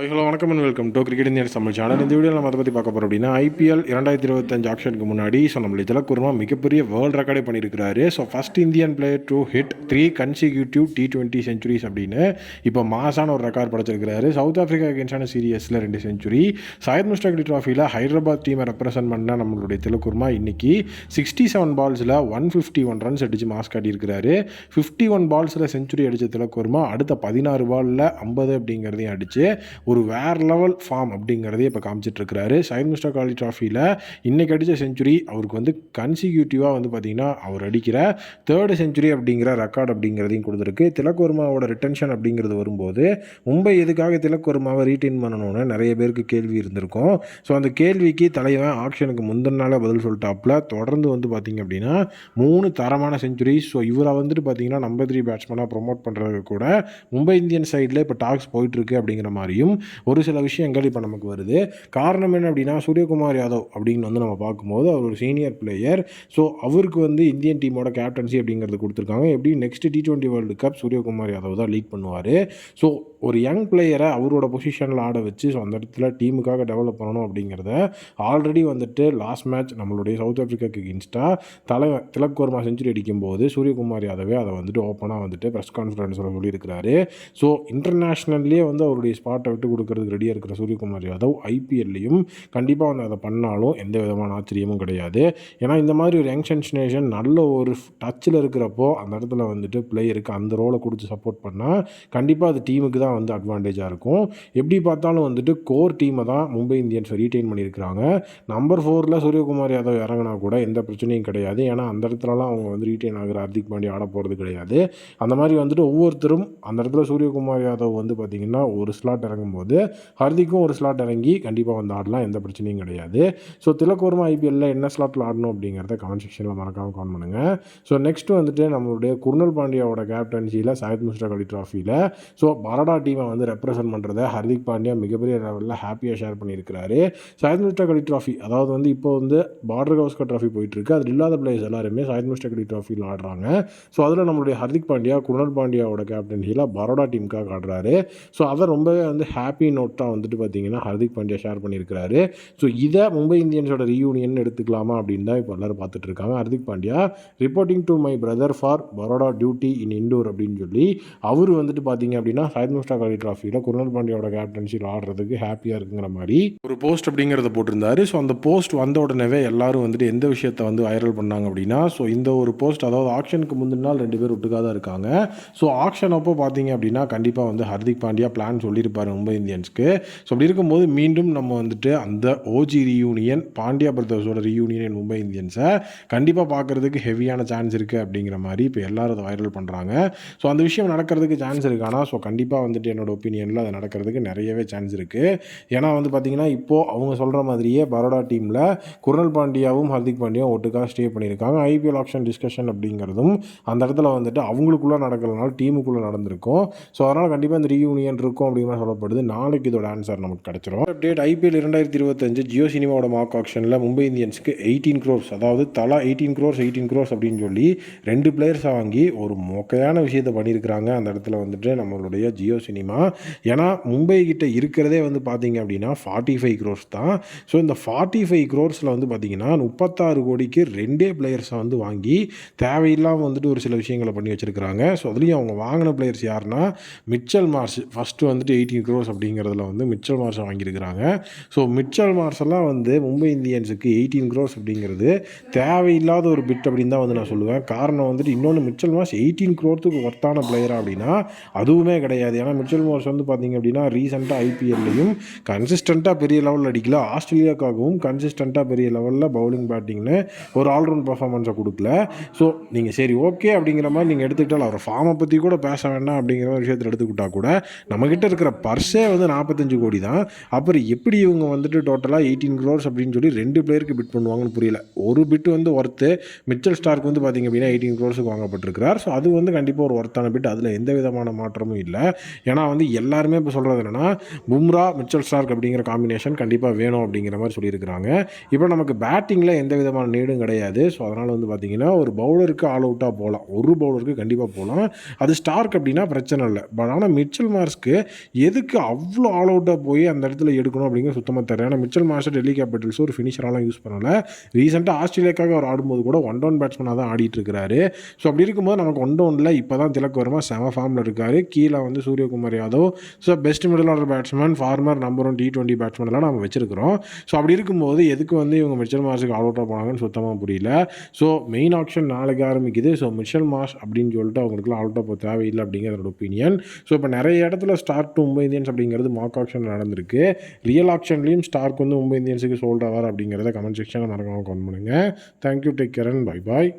Hello வணக்கம் and welcome to cricket Indian Tamil channel இந்த video நம்ம அதை பற்றி பார்க்க போகிறோம் அப்படின்னா ஐபிஎல் இரண்டாயிரத்தி இருபத்தஞ்சு ஆக்ஷனுக்கு முன்னாடி ஸோ நம்மளை திலக்குர்மா மிகப்பெரிய வேர்ல்டு ரெக்கார்டே பண்ணியிருக்கிறாரு. So first Indian player to hit three consecutive T twenty centuries அப்படின்னு இப்போ மாசான ஒரு ரெக்கார்ட் படைச்சிருக்கிறாரு. சவுத் ஆஃப்ரிக்கா அகேன்ஸ்டான சீரியஸில் ரெண்டு செஞ்சுரி சையத் முஸ்டாக் ட்ராஃபியில் ஹைதராபாத் டீமை ரெப்ரசென்ட் பண்ண நம்மளுடைய திலக்குர்மா இன்றைக்கி சிக்ஸ்டி செவன் பால்ஸில் ஒன் ஃபிஃப்டி ஒன் ரன்ஸ் அடித்து மாஸ் காட்டியிருக்கிறாரு. ஃபிஃப்டி ஒன் பால்ஸில் செஞ்சுரி அடித்த திலக்குர்மா அடுத்த பதினாறு பாலில் ஐம்பது அப்படிங்கிறதையும் அடித்து ஒரு வேற லெவல் ஃபார்ம் அப்படிங்கிறதே இப்போ காமிச்சிட்ருக்கிறாரு சைன் மிஸ்டர் காலி ட்ராஃபியில் இன்றைக்கி அடித்த செஞ்சுரி அவருக்கு வந்து கன்சிக்யூட்டிவாக வந்து பார்த்திங்கன்னா அவர் அடிக்கிற தேர்டு செஞ்சுரி அப்படிங்கிற ரெக்கார்ட் அப்படிங்கிறதையும் கொடுத்துருக்கு. திலக் ரிட்டன்ஷன் அப்படிங்கிறது வரும்போது மும்பை எதுக்காக திலக் வர்மாவை ரீட்டைன் பண்ணணும்னு நிறைய பேருக்கு கேள்வி இருந்திருக்கும். ஸோ அந்த கேள்விக்கு தலைவன் ஆக்ஷனுக்கு முந்தின நாளாக பதில் சொல்லிட்டாப்புல. தொடர்ந்து வந்து பார்த்திங்க அப்படின்னா மூணு தரமான செஞ்சுரிஸ் ஸோ இவரை வந்துட்டு பார்த்தீங்கன்னா நம்பர் த்ரீ பேட்ஸ்மேனாக ப்ரொமோட் பண்ணுறதுக்கு கூட மும்பை இந்தியன் சைடில் இப்போ டாக்ஸ் போயிட்டுருக்கு அப்படிங்கிற மாதிரியும் ஒரு சில விஷயங்கள் இப்போ நமக்கு வருது. காரணம் என்ன அப்படின்னா சூரியகுமார் யாதவ் அப்படின்னு வந்து நம்ம பார்க்கும்போது அவர் ஒரு சீனியர் பிளேயர் ஸோ அவருக்கு வந்து இந்தியன் டீமோட கேப்டன்சி அப்படிங்கிறது கொடுத்துருக்காங்க. எப்படி? Next T twenty world cup Suryakumar Yadav தான் லீட் பண்ணுவார். ஸோ ஒரு யங் பிளேயரை அவரோட பொசிஷனில் ஆட வச்சு ஸோ அந்த இடத்துல டீமுக்காக டெவலப் பண்ணணும் அப்படிங்கிறத ஆல்ரெடி வந்துட்டு லாஸ்ட் மேட்ச் நம்மளுடைய சவுத் ஆஃப்ரிக்காக்கு இன்ஸ்டா தலை திலக் வர்மா செஞ்சுரி அடிக்கும்போது சூரியகுமார் யாதவே அதை வந்துட்டு ஓப்பனாக வந்துட்டு ப்ரெஸ் கான்ஃபரன்ஸில் சொல்லியிருக்கிறாரு. ஸோ இன்டர்நேஷ்னல்லே வந்து அவருடைய ஸ்பாட்டை விட்டு கொடுக்கறதுக்கு ரெடியாக இருக்கிற சூரியகுமார் யாதவ் ஐபிஎல்லையும் கண்டிப்பாக வந்து அதை பண்ணாலும் எந்த விதமான ஆச்சரியமும் கிடையாது. ஏன்னா இந்த மாதிரி ஒரு யங் சென்ஷனேஷன் நல்ல ஒரு டச்சில் இருக்கிறப்போ அந்த இடத்துல வந்துட்டு பிளேயருக்கு அந்த ரோலை கொடுத்து சப்போர்ட் பண்ணால் கண்டிப்பாக அது டீமுக்கு தான் வந்து அட்வான்டேஜாக இருக்கும். எப்படி பார்த்தாலும் வந்துட்டு கோர் டீமை தான் மும்பை இந்தியன்ஸ் ரீட்டைன் பண்ணியிருக்கிறாங்க. நம்பர் ஃபோரில் சூரியகுமார் யாதவ் இறங்கினா கூட எந்த பிரச்சனையும் கிடையாது. ஏன்னா அந்த இடத்துலலாம் அவங்க வந்து ரீட்டைன் ஆகிற ஹர்திக் பாண்டியா ஆட போகிறது கிடையாது. அந்த மாதிரி வந்துட்டு ஒவ்வொருத்தரும் அந்த இடத்துல சூரியகுமார் யாதவ் வந்து பார்த்திங்கன்னா ஒரு ஸ்லாட் இறங்கும்போது ஹர்திக்கும் ஒரு ஸ்லாட் இறங்கி கண்டிப்பாக வந்து ஆடலாம். எந்த பிரச்சனையும் கிடையாது. ஸோ திலக்கோர்மா ஐபிஎல்லில் என்ன ஸ்லாட்டில் ஆடணும் அப்படிங்கிறத கமெண்ட் செக்ஷனில் மறக்காமல் கமெண்ட் பண்ணுங்கள் ஸோ நெக்ஸ்ட் வந்துட்டு நம்மளுடைய குர்னல் பாண்டியாவோட கேப்டன்சியில் சையத் முஸ்டாக் அலி ட்ராஃபியில் ஸோ பரடா டீமை வந்து ரெப்ரசன்ட் பண்ணுறத ஹர்திக் பாண்டியா மிகப்பெரிய லெவலில் ஹாப்பியாக ஷேர் பண்ணியிருக்கிறாரு. சையத் முஸ்டாக் ட்ராஃபி அதாவது வந்து இப்போ வந்து பார்டர் கவஸ்கர் ட்ராஃபி போயிட்டுருக்கு. அதில் இல்லாத பிளேயர்ஸ் எல்லாருமே சாயத் முஸ்டாக் அலி ட்ராஃபியில் ஆடுறாங்க. ஸோ அதில் நம்மளுடைய ஹர்திக் பாண்டியா குணல் பாண்டியாவோட கேப்டன்சியில் பரோடா டீமுக்காக ஆடுறாரு. ஸோ அதை ரொம்பவே வந்து ஹாப்பி நோட்டாக வந்துட்டு பார்த்தீங்கன்னா ஹர்திக் பாண்டியா ஷேர் பண்ணியிருக்கிறாரு. ஸோ இதை மும்பை இந்தியன்ஸோட ரீயூனியன் எடுத்துக்கலாமா அப்படின்னு தான் இப்போ எல்லோரும் பார்த்துட்டு இருக்காங்க. Hardik Pandya reporting to my brother for Baroda duty in Indore அப்படின்னு சொல்லி அவர் வந்துட்டு பார்த்தீங்க அப்படின்னா சையத் முஸ்டாக் அலி ட்ராஃபியில் குருணல் பாண்டியோட கேப்டன்சியில் ஆடுறதுக்கு ஹாப்பியாக இருக்குங்கிற மாதிரி ஒரு போஸ்ட் அப்படிங்கிறத போட்டிருந்தாரு. ஸோ அந்த போஸ்ட் வந்த உடனே எல்லாரும் வந்துட்டு எந்த விஷயத்தை வந்து வைரல் பண்ணாங்க அப்படின்னா ஸோ இந்த ஒரு போஸ்ட் அதாவது ஆக்ஷனுக்கு முந்தின நாள் ரெண்டு பேர் ஒட்டுக்காக தான் இருக்காங்க. ஸோ ஆக்ஷன் அப்போ பார்த்தீங்க அப்படின்னா கண்டிப்பாக வந்து ஹர்திக் பாண்டியா பிளான் சொல்லியிருப்பார் மும்பை இந்தியன்ஸ்க்கு. ஸோ அப்படி இருக்கும்போது மீண்டும் நம்ம வந்துட்டு அந்த ஓஜி ரீயூனியன் பாண்டியா பிரதர்ஸோட ரீயூனியன் மும்பை இந்தியன்ஸை கண்டிப்பாக பார்க்குறதுக்கு ஹெவியான சான்ஸ் இருக்குது அப்படிங்கிற மாதிரி இப்போ எல்லாரும் அதை வைரல் பண்ணுறாங்க ஸோ அந்த விஷயம் நடக்கிறதுக்கு சான்ஸ் இருக்கு. ஆனால் ஸோ கண்டிப்பாக வந்து வந்துட்டு என்னோட ஒப்பீனியனில் அது நடக்கிறதுக்கு நிறையவே சான்ஸ் இருக்குது ஏன்னா வந்து பார்த்திங்கன்னா இப்போது அவங்க சொல்கிற மாதிரியே பரோடா டீமில் குரல் பாண்டியாவும் ஹர்திக் பாண்டியாவும் ஒட்டுக்காக ஸ்டே பண்ணியிருக்காங்க. ஐபிஎல் ஆப்ஷன் டிஸ்கஷன் அப்படிங்கிறதும் அந்த இடத்துல வந்துட்டு அவங்களுக்குள்ளே நடக்கிறதுனால டீமுக்குள்ளே நடந்திருக்கும். ஸோ அதனால் கண்டிப்பாக இந்த ரீயூனியன் இருக்கும் அப்படிங்கிற சொல்லப்படுது. நாளைக்கு இதோட ஆன்சர் நமக்கு கிடச்சிரும். அப்டேட் ஐபிஎல் இரண்டாயிரத்தி இருபத்தஞ்சு ஜியோ சினிமாவோட மார்க் ஆக்ஷனில் மும்பை இந்தியன்ஸ்க்கு எயிட்டீன் க்ரோர்ஸ் அதாவது தலா எயிட்டீன் க்ரோர்ஸ் எயிட்டீன் க்ரோர்ஸ் அப்படின்னு சொல்லி ரெண்டு பிளேயர்ஸ் வாங்கி ஒரு மொக்கையான விஷயத்தை பண்ணியிருக்கிறாங்க. அந்த இடத்துல வந்துட்டு நம்மளுடைய ஜியோ சினிமா ஏன்னா மும்பை கிட்ட இருக்கிறதே வந்து பார்த்தீங்க அப்படின்னா ஃபார்ட்டி ஃபைவ் க்ரோர்ஸ் தான். ஸோ இந்த ஃபார்ட்டி ஃபைவ் க்ரோர்ஸில் வந்து பார்த்தீங்கன்னா முப்பத்தாறு கோடிக்கு ரெண்டே பிளேயர்ஸை வந்து வாங்கி தேவையில்லாமல் வந்துட்டு ஒரு சில விஷயங்களை பண்ணி வச்சுருக்கிறாங்க. ஸோ அதுலேயும் அவங்க வாங்கின பிளேயர்ஸ் யாருன்னா மிச்சல் மார்ஸ் ஃபஸ்ட்டு வந்துட்டு எயிட்டீன் க்ரோர்ஸ் அப்படிங்கிறதுல வந்து மிச்சல் மார்ஸை வாங்கியிருக்கிறாங்க. ஸோ மிச்சல் மார்ஸ் எல்லாம் வந்து மும்பை இந்தியன்ஸுக்கு எயிட்டீன் க்ரோர்ஸ் அப்படிங்கிறது தேவையில்லாத ஒரு பிட் அப்படின்னு தான் வந்து நான் சொல்லுவேன். காரணம் வந்துட்டு இன்னொன்று மிச்சல் மார்ஸ் எயிட்டீன் க்ரோர்த்துக்கு ஒர்த்தான பிளேயரா அப்படின்னா அதுவுமே கிடையாது. ஏன்னா மிச்சல் மோர்ஸ் வந்து பார்த்தீங்க அப்படின்னா ரீசெண்டாக ஐபிஎல்லையும் கன்சிஸ்டண்ட்டாக பெரிய லெவலில் அடிக்கல. ஆஸ்திரேலியாக்காகவும் கன்சிஸ்டண்ட்டாக பெரிய லெவலில் பவுலிங் பேட்டிங்னு ஒரு ஆல்ரவுண்ட் பர்ஃபார்மன்ஸை கொடுக்கல. ஸோ நீங்கள் சரி ஓகே அப்படிங்கிற மாதிரி நீங்கள் எடுத்துக்கிட்டால் அவர் ஃபார்மை பற்றி கூட பேச வேண்டாம் அப்படிங்கிற ஒரு விஷயத்தில் எடுத்துக்கிட்டால் கூட நம்மக்கிட்ட இருக்கிற பர்ஸே வந்து நாற்பத்தஞ்சு கோடி தான். அப்புறம் எப்படி இவங்க வந்துட்டு டோட்டலாக எயிட்டீன் க்ரோர்ஸ் அப்படின்னு சொல்லி ரெண்டு பிளேயருக்கு பிட் பண்ணுவாங்கன்னு புரியல. ஒரு பிட் வந்து ஒர்த்து மிச்சல் ஸ்டார்க்கு வந்து பார்த்திங்க அப்படின்னா எயிட்டீன் க்ரோர்ஸுக்கு வாங்கப்பட்டிருக்கிறார். ஸோ அது வந்து கண்டிப்பாக ஒரு ஒர்த்தான பிட் அதில் எந்த விதமான மாற்றமும் இல்லை. ஏன்னா வந்து எல்லாருமே இப்போ சொல்கிறது என்னென்னா பும்ரா மிச்சல் ஸ்டார்க் அப்படிங்கிற காம்பினேஷன் கண்டிப்பாக வேணும் அப்படிங்கிற மாதிரி சொல்லியிருக்கிறாங்க. இப்போ நமக்கு பேட்டிங்கில் எந்த விதமான நீடும் கிடையாது. ஸோ அதனால் வந்து பார்த்திங்கன்னா ஒரு பவுலருக்கு ஆல் அவுட்டாக போகலாம் ஒரு பவுலருக்கு கண்டிப்பாக போகலாம் அது ஸ்டார்க் அப்படின்னா பிரச்சனை இல்லை. பட் ஆனால் மிச்சல் மார்ஸ்க்கு எதுக்கு அவ்வளோ ஆல் அவுட்டாக போய் அந்த இடத்துல எடுக்கணும் அப்படிங்கிற சுத்தமாக தெரியல ஏன்னா மிச்சல் மார்ஸ் டெல்லி கேபிட்டல்ஸ் ஒரு ஃபினிஷராலாம் யூஸ் பண்ணலை. ரீசெண்டாக ஆஸ்திரேலியாக்காக அவர் ஆடும்போது கூட ஒன் டவுன் பேட்ஸ்மனாக தான் ஆடிட்டு இருக்காரு ஸோ அப்படி இருக்கும்போது நமக்கு ஒன் டவுனில் இப்போ தான் திலக் வருமா செம ஃபார்மில் இருக்கார். கீழே வந்து Surya Suryakumar Yadav so best middle order batsman former number one T twenty batsman எல்லாம் நம்ம வச்சிருக்கிறோம். ஸோ அப்படி இருக்கும்போது எதுக்கு வந்து இவங்க மிச்சல் மாஸுக்கு ஆல் அவுட்டாக போனாங்கன்னு சுத்தமாக புரியல. ஸோ மெயின் ஆப்ஷன் நாளைக்கு ஆரம்பிக்குது. ஸோ மிச்சல் மாஸ் அப்படின்னு சொல்லிட்டு அவங்களுக்குலாம் ஆல் அவுட்டாக போக தேவையில்லை அப்படிங்கிறத ஒப்பீனியன் ஸோ இப்போ நிறைய இடத்துல ஸ்டார்க் டு மும்பை இந்தியன்ஸ் அப்படிங்கிறது மாக் ஆப்ஷன் நடந்திருக்கு. ரியல் ஆப்ஷன்லேயும் ஸ்டார்க் வந்து மும்பை இந்தியன்ஸுக்கு சோல்ட் ஆவார் அப்படிங்கிறத கமெண்ட் செக்ஷனில் மறக்காமல் கமெண்ட் பண்ணுங்கள் thank you take care and bye bye